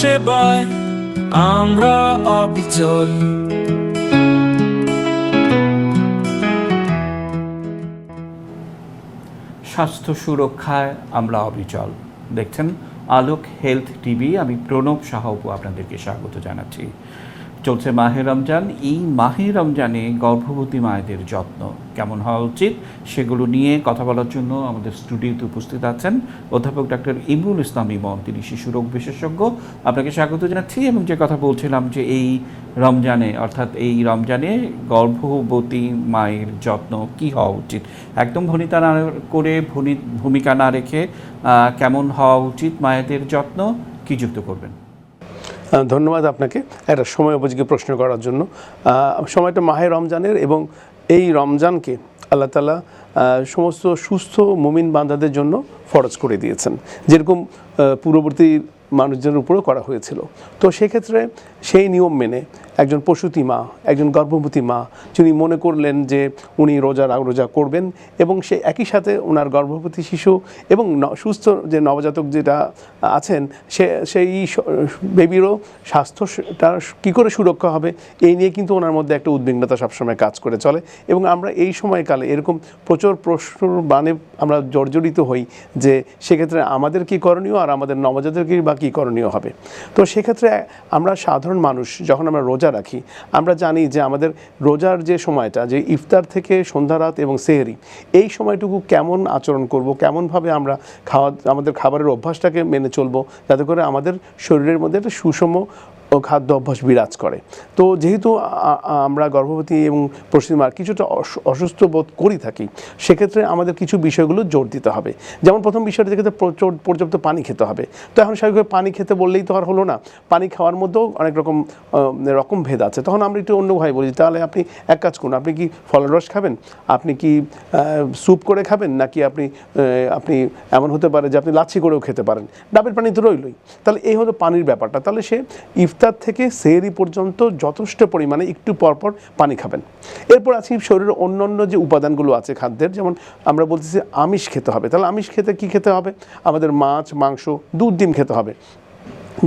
সেবায় আমরা অবিচল। স্বাস্থ্য সুরক্ষায় আমরা অবিচল। দেখছেন, আলোক হেলথ টিভি, আমি প্রণব সাহাবু আপনাদেরকে স্বাগত জানাচ্ছি। চলছে মাহে রমজান। এই মাহে রমজানে গর্ভবতী মায়েদের যত্ন কেমন হওয়া উচিত সেগুলো নিয়ে কথা বলার জন্য আমাদের স্টুডিওতে উপস্থিত আছেন অধ্যাপক ডাক্তার ইমরুল ইসলাম ইমন। তিনি শিশু রোগ বিশেষজ্ঞ। আপনাকে স্বাগত জানাচ্ছি এবং যে কথা বলছিলাম যে এই রমজানে, অর্থাৎ এই রমজানে গর্ভবতী মায়ের যত্ন কি হওয়া উচিত? একদম ভনিতা না করে ভূমি ভূমিকা না রেখে কেমন হওয়া উচিত মায়েদের যত্ন? কি যুক্ত করবেন? ধন্যবাদ আপনাকে একটা সময় উপযোগী প্রশ্ন করার জন্য। সময়টা মাহে রমজানের এবং এই রমজানকে আল্লাহ তালা সমস্ত সুস্থ মুমিন বান্ধাদের জন্য ফরজ করে দিয়েছেন। যেরকম পূর্ববর্তী মানুষজনের উপরেও করা হয়েছিল। তো সেক্ষেত্রে সেই নিয়ম মেনে একজন প্রসূতি মা, একজন গর্ভবতী মা, যিনি মনে করলেন যে উনি রোজা রোজা করবেন এবং সে একই সাথে ওনার গর্ভবতী শিশু এবং সুস্থ যে নবজাতক যেটা আছেন, সে, সেই বেবিরও স্বাস্থ্যটা কী করে সুরক্ষা হবে? এই নিয়ে কিন্তু ওনার মধ্যে একটা উদ্বিগ্নতা সবসময় কাজ করে চলে এবং আমরা এই সময়কালে এরকম প্রচুর প্রশ্ন বানে আমরা জর্জরিত হই যে সেক্ষেত্রে আমাদের কী করণীয় আর আমাদের নবজাতকের বা কী করণীয় হবে? তো সেক্ষেত্রে আমরা সাধারণ মানুষ যখন আমরা রোজা রাখি, আমরা জানি যে আমাদের রোজার যে সময়টা, যে ইফতার থেকে সন্ধ্যা রাত এবং সেহরি, এই সময়টুকু কেমন আচরণ করব, কেমনভাবে আমরা খাওয়া, আমাদের খাবারের অভ্যাসটাকে মেনে চলবো, যাতে করে আমাদের শরীরের মধ্যে একটা সুষম ও খাদ্য অভ্যাস বিরাজ করে। তো যেহেতু আমরা গর্ভবতী এবং পশ্চিমার কিছুটা অসুস্থ বোধ করি থাকি, সেক্ষেত্রে আমাদের কিছু বিষয়গুলো জোর দিতে হবে। যেমন প্রথম বিষয়টা প্রচুর পর্যাপ্ত পানি খেতে হবে। তো এখন স্বাভাবিকভাবে পানি খেতে বললেই তো আর হলো না। পানি খাওয়ার মধ্যেও অনেক রকম রকম ভেদ আছে। তখন আমরা একটু অন্য ভাই বলি, তাহলে আপনি এক কাজ করুন, আপনি কি ফলের রস খাবেন? আপনি কি স্যুপ করে খাবেন? নাকি আপনি আপনি এমন হতে পারে যে আপনি লাচ্ছি করেও খেতে পারেন? ডাবের পানি তো রইলই। তাহলে এই হলো পানির ব্যাপারটা। তাহলে সে ইফতার থেকে সেহরি পর্যন্ত যথেষ্ট পরিমাণে একটু পরপর পানি খাবেন। এরপর আছে শরীরের অন্যান্য যে উপাদানগুলো আছে খাদ্যের, যেমন আমরা বলতেছি আমিষ খেতে হবে। তাহলে আমিষ খেতে কি খেতে হবে? আমাদের মাছ, মাংস, দুধ, ডিম খেতে হবে।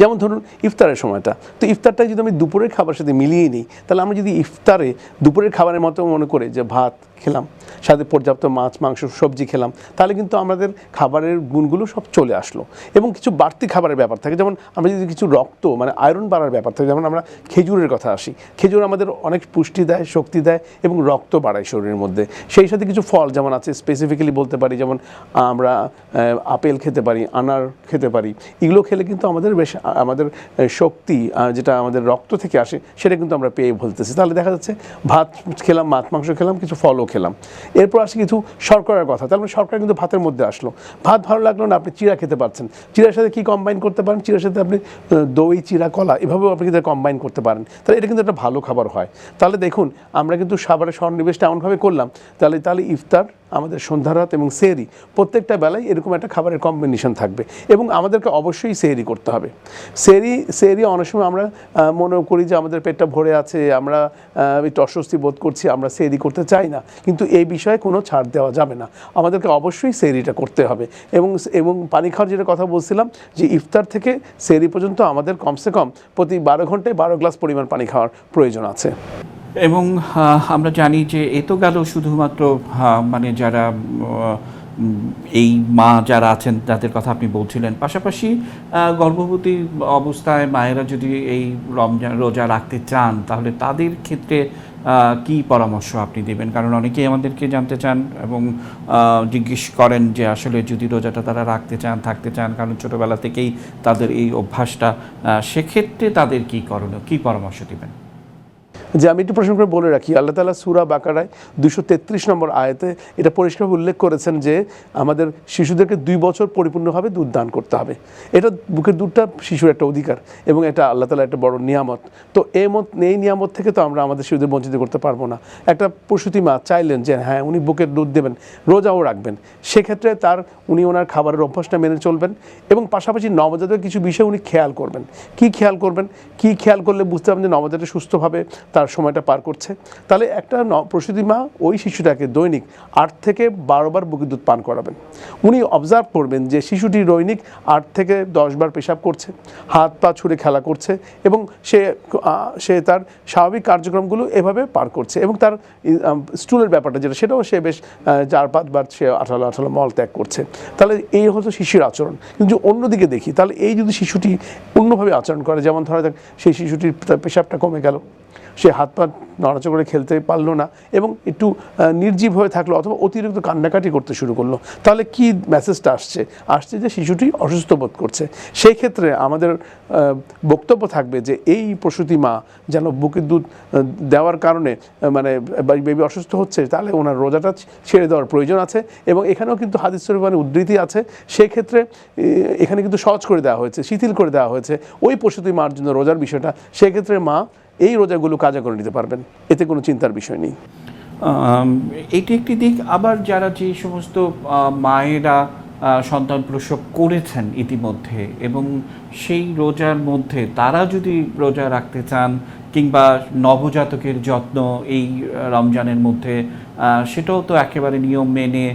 যেমন ধরুন ইফতারের সময়টা। তো ইফতারটা যদি আমি দুপুরের খাবার সাথে মিলিয়ে নিই, তাহলে আমরা যদি ইফতারে দুপুরের খাবারের মতো মনে করে যে ভাত খেলাম, সাথে পর্যাপ্ত মাছ, মাংস, সবজি খেলাম, তাহলে কিন্তু আমাদের খাবারের গুণগুলো সব চলে আসলো। এবং কিছু বাড়তি খাবারের ব্যাপার থাকে, যেমন আমরা যদি কিছু রক্ত মানে আয়রন বাড়ার ব্যাপার থাকে, যেমন আমরা খেজুরের কথা আসি। খেজুর আমাদের অনেক পুষ্টি দেয়, শক্তি দেয় এবং রক্ত বাড়ায় শরীরের মধ্যে। সেই সাথে কিছু ফল যেমন আছে স্পেসিফিক্যালি বলতে পারি, যেমন আমরা আপেল খেতে পারি, আনার খেতে পারি, এগুলো খেলে কিন্তু আমাদের বেশ আমাদের শক্তি যেটা আমাদের রক্ত থেকে আসে, সেটা কিন্তু আমরা পেয়ে বলতেছি তাহলে দেখা যাচ্ছে ভাত খেলাম, মাছ, মাংস খেলাম, কিছু ফলও খেলাম। এরপর আসে কিছু শর্করার কথা। তার মানে শর্করা কিন্তু ভাতের মধ্যে আসলো। ভাত ভালো লাগল না, আপনি চিড়া খেতে পারছেন। চিড়ার সাথে কি কম্বাইন করতে পারেন? চিড়ার সাথে আপনি দই, চিড়া, কলা, এভাবেও আপনি কিন্তু কম্বাইন করতে পারেন। তাহলে এটা কিন্তু একটা ভালো খাবার হয়। তাহলে দেখুন, আমরা কিন্তু খাবারের সন্নিবেশটা এমনভাবে করলাম, তাহলে তাহলে ইফতার আমাদের সন্ধ্যা রাত এবং সেহরি, প্রত্যেকটা বেলায় এরকম একটা খাবারের কম্বিনেশন থাকবে এবং আমাদেরকে অবশ্যই সেহরি করতে হবে। সেহরি সেহরি অনেক সময় আমরা মনে করি যে আমাদের পেটটা ভরে আছে, আমরা একটু অস্বস্তি বোধ করছি, আমরা সেহরি করতে চাই না। কিন্তু এই বিষয়ে কোনো ছাড় দেওয়া যাবে না। আমাদেরকে অবশ্যই সেহরিটা করতে হবে এবং এবং পানি খাওয়ার যেটা কথা বলছিলাম যে ইফতার থেকে সেহরি পর্যন্ত আমাদের কমসে কম প্রতি বারো ঘন্টায় বারো গ্লাস পরিমাণ পানি খাওয়ার প্রয়োজন আছে। এবং আমরা জানি যে এ তো গেল শুধুমাত্র মানে যারা এই মা যারা আছেন তাদের কথা আপনি বলছিলেন। পাশাপাশি গর্ভবতী অবস্থায় মায়েরা যদি এই রমজান, রোজা রাখতে চান, তাহলে তাদের ক্ষেত্রে কি পরামর্শ আপনি দেবেন? কারণ অনেকেই আমাদেরকে জানতে চান এবং জিজ্ঞেস করেন যে আসলে যদি রোজাটা তারা রাখতে চান, থাকতে চান, কারণ ছোটোবেলা থেকেই তাদের এই অভ্যাসটা সেক্ষেত্রে তাদের কি করণীয়, কী পরামর্শ দেবেন? যে আমি একটু প্রশ্ন করে বলে রাখি, আল্লাহ তালা সুরা বাকারায় দুশো তেত্রিশ নম্বর আয়তে এটা পরিষ্কারভাবে উল্লেখ করেছেন যে আমাদের শিশুদেরকে দুই বছর পরিপূর্ণভাবে দুধ দান করতে হবে। এটা বুকের দুধটা শিশুর একটা অধিকার এবং এটা আল্লাহ তালা একটা বড় নিয়ামত। তো এই মত, এই নিয়ামত থেকে তো আমরা আমাদের শিশুদের বঞ্চিত করতে পারব না। একটা প্রসূতি মা চাইলেন যে হ্যাঁ উনি বুকের দুধ দেবেন, রোজাও রাখবেন। সেক্ষেত্রে তার, উনি ওনার খাবারের অভ্যাসটা মেনে চলবেন এবং পাশাপাশি নবজাতকের কিছু বিষয় উনি খেয়াল করবেন। কি খেয়াল করবেন? কি খেয়াল করলে বুঝতে পারবেন যে নবজাতক সুস্থভাবে তার সময়টা পার করছে। তাহলে একটা প্রসূতি মা ওই শিশুটাকে দৈনিক আট থেকে বারোবার বুকের দুধ পান করাবেন। উনি অবজার্ভ করবেন যে শিশুটি দৈনিক আট থেকে দশ বার পেশাব করছে, হাত পা ছুঁড়ে খেলা করছে এবং সে সে তার স্বাভাবিক কার্যক্রমগুলো এভাবে পার করছে এবং তার স্টুলের ব্যাপারটা যেটা সেটাও সে বেশ চার পাঁচবার সে আঠালো আঠালো মল ত্যাগ করছে। তাহলে এই হলো শিশুর আচরণ। কিন্তু অন্যদিকে দেখি, তাহলে এই যদি শিশুটি অন্যভাবে আচরণ করে, যেমন ধরা যাক সেই শিশুটির পেশাবটা কমে গেল সে হাত পা নড়াচড়া করে খেলতে পারল না এবং একটু নির্জীব হয়ে থাকল অথবা অতিরিক্ত কান্নাকাটি করতে শুরু করল। তাহলে কি মেসেজটা আসছে? আসছে যে শিশুটি অসুস্থ বোধ করছে। সেই ক্ষেত্রে আমাদের বক্তব্য থাকবে যে এই প্রসূতি মা যেন বুকের দুধ দেওয়ার কারণে মানে বেবি অসুস্থ হচ্ছে, তাহলে ওনার রোজাটা ছেড়ে দেওয়ার প্রয়োজন আছে এবং এখানেও কিন্তু হাদিস শরীফানে উদ্ধৃতি আছে। সেই ক্ষেত্রে এখানে কিন্তু সহজ করে দেওয়া হয়েছে, শিথিল করে দেওয়া হয়েছে ওই প্রসূতি মার জন্য রোজার বিষয়টা। সেক্ষেত্রে মা এই রোজাগুলো কাজা করে নিতে পারবেন। এতে কোনো চিন্তার বিষয় নেই। এটি একটি দিক। আবার যারা যে সমস্ত মায়েরা সন্তান প্রসব করেছেন ইতিমধ্যে এবং সেই রোজার মধ্যে তারা যদি রোজা রাখতে চান কিংবা নবজাতকের যত্ন এই রমজানের মধ্যে সেটাও তো একেবারে নিয়ম মেনে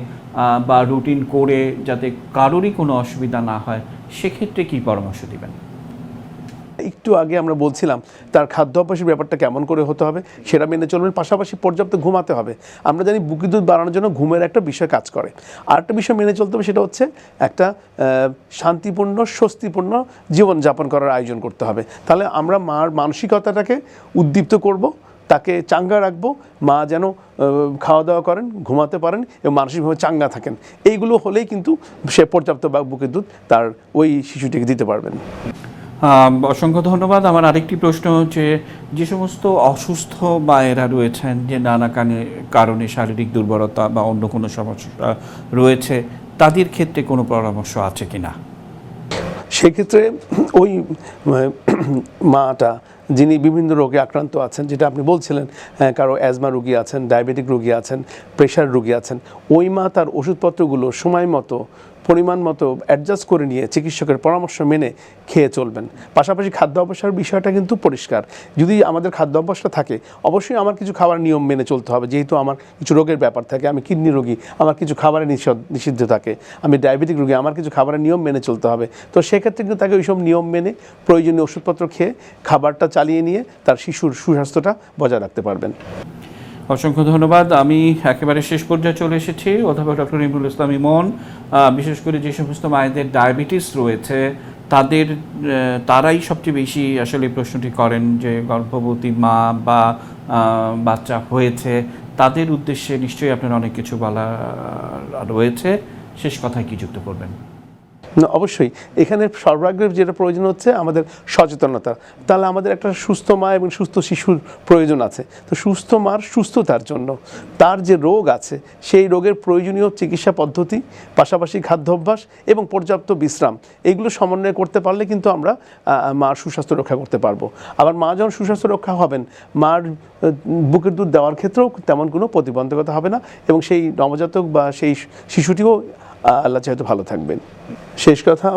বা রুটিন করে যাতে কারোরই কোনো অসুবিধা না হয়, সেক্ষেত্রে কি পরামর্শ দিবেন? একটু আগে আমরা বলছিলাম, তার খাদ্য অভ্যাসের ব্যাপারটা কেমন করে হতে হবে সেটা মেনে চলবেন, পাশাপাশি পর্যাপ্ত ঘুমাতে হবে। আমরা জানি বুকি দুধ বাড়ানোর জন্য ঘুমের একটা বিষয় কাজ করে। আর একটা বিষয় মেনে চলতে হবে সেটা হচ্ছে একটা শান্তিপূর্ণ, স্বস্তিপূর্ণ জীবনযাপন করার আয়োজন করতে হবে। তাহলে আমরা মার মানসিকতাটাকে উদ্দীপ্ত করব, তাকে চাঙ্গা রাখব, মা যেন খাওয়া দাওয়া করেন, ঘুমাতে পারেন এবং মানসিকভাবে চাঙ্গা থাকেন। এইগুলো হলেই কিন্তু সে পর্যাপ্ত বা বুকের দুধ তার ওই শিশুটিকে দিতে পারবেন। অসংখ্য ধন্যবাদ। আমার আরেকটি প্রশ্ন হচ্ছে যে সমস্ত অসুস্থ মায়েরা রয়েছেন যে নানা কারণে শারীরিক দুর্বলতা বা অন্য কোনো সমস্যা রয়েছে তাদের ক্ষেত্রে কোনো পরামর্শ আছে কিনা? সেক্ষেত্রে ওই মাটা যিনি বিভিন্ন রোগে আক্রান্ত আছেন যেটা আপনি বলছিলেন হ্যাঁ, কারও অ্যাজমা রোগী আছেন ডায়াবেটিক রোগী আছেন প্রেশার রোগী আছেন ওই মা তার ওষুধপত্রগুলো সময় মতো পরিমাণ মতো অ্যাডজাস্ট করে নিয়ে চিকিৎসকের পরামর্শ মেনে খেয়ে চলবেন। পাশাপাশি খাদ্য অভ্যাসের বিষয়টা কিন্তু পরিষ্কার। যদি আমাদের খাদ্য অভ্যাসটা থাকে, অবশ্যই আমার কিছু খাবার নিয়ম মেনে চলতে হবে। যেহেতু আমার কিছু রোগের ব্যাপার থাকে, আমি কিডনি রোগী, আমার কিছু খাবারের নিষেধ, নিষিদ্ধ থাকে। আমি ডায়াবেটিক রোগী, আমার কিছু খাবারের নিয়ম মেনে চলতে হবে। তো সেক্ষেত্রে কিন্তু তাকে ওইসব নিয়ম মেনে প্রয়োজনীয় ওষুধপত্র খেয়ে খাবারটা চালিয়ে নিয়ে তার শিশুর সুস্বাস্থ্যটা বজায় রাখতে পারবেন। অসংখ্য ধন্যবাদ। আমি একেবারে শেষ পর্যায়ে চলে এসেছি। অধ্যাপক ডক্টর ইমরুল ইসলাম ইমন বিশেষ করে যে সমস্ত মায়েদের ডায়াবেটিস রয়েছে, তাদের তারাই সবচেয়ে বেশি আসলে প্রশ্নটি করেন যে গর্ভবতী মা বা বাচ্চা হয়েছে, তাদের উদ্দেশ্যে নিশ্চয়ই আপনার অনেক কিছু বলা রয়েছে। শেষ কথায় কি যুক্ত করবেন? অবশ্যই। এখানে সর্বাগ্রে যেটা প্রয়োজন হচ্ছে আমাদের সচেতনতা। তাহলে আমাদের একটা সুস্থ মা এবং সুস্থ শিশুর প্রয়োজন আছে। তো সুস্থ মার সুস্থতার জন্য তার যে রোগ আছে, সেই রোগের প্রয়োজনীয় চিকিৎসা পদ্ধতি, পাশাপাশি খাদ্যাভ্যাস এবং পর্যাপ্ত বিশ্রাম, এগুলো সমন্বয় করতে পারলে কিন্তু আমরা মার সুস্বাস্থ্য রক্ষা করতে পারব। আবার মা যখন সুস্বাস্থ্য রক্ষা হবেন, মার বুকের দুধ দেওয়ার ক্ষেত্রেও তেমন কোনো প্রতিবন্ধকতা হবে না এবং সেই নবজাতক বা সেই শিশুটিও আল্লাহ চাইতে ভালো থাকবেন। শেষ কথা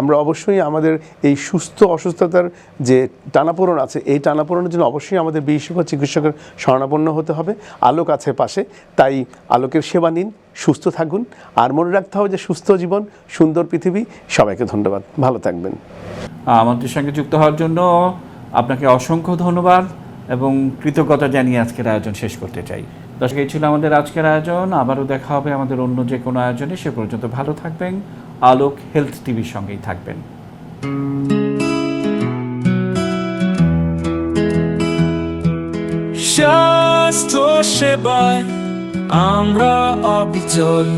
আমরা অবশ্যই আমাদের এই সুস্থ অসুস্থতার যে টানাপোড়ন আছে, এই টানাপোড়নের জন্য অবশ্যই আমাদের বিশেষজ্ঞ চিকিৎসকের শরণাপন্ন হতে হবে। আলোক আছে পাশে, তাই আলোকের সেবা নিন, সুস্থ থাকুন। আর মনে রাখতে হবে যে সুস্থ জীবন, সুন্দর পৃথিবী, সবাইকে ধন্যবাদ। ভালো থাকবেন। আমাদের সঙ্গে যুক্ত হওয়ার জন্য আপনাকে অসংখ্য ধন্যবাদ এবং কৃতজ্ঞতা জানিয়ে আজকের আয়োজন শেষ করতে চাই। দর্শক, এই ছিল আমাদের আজকের আয়োজন। আবারও দেখা হবে আমাদের অন্য যে কোনো আয়োজনে। সে পর্যন্ত ভালো থাকবেন। আলোক হেলথ টিভির সঙ্গেই থাকবেন। স্বাস্থ্য সেবায় আমরা অবিচল।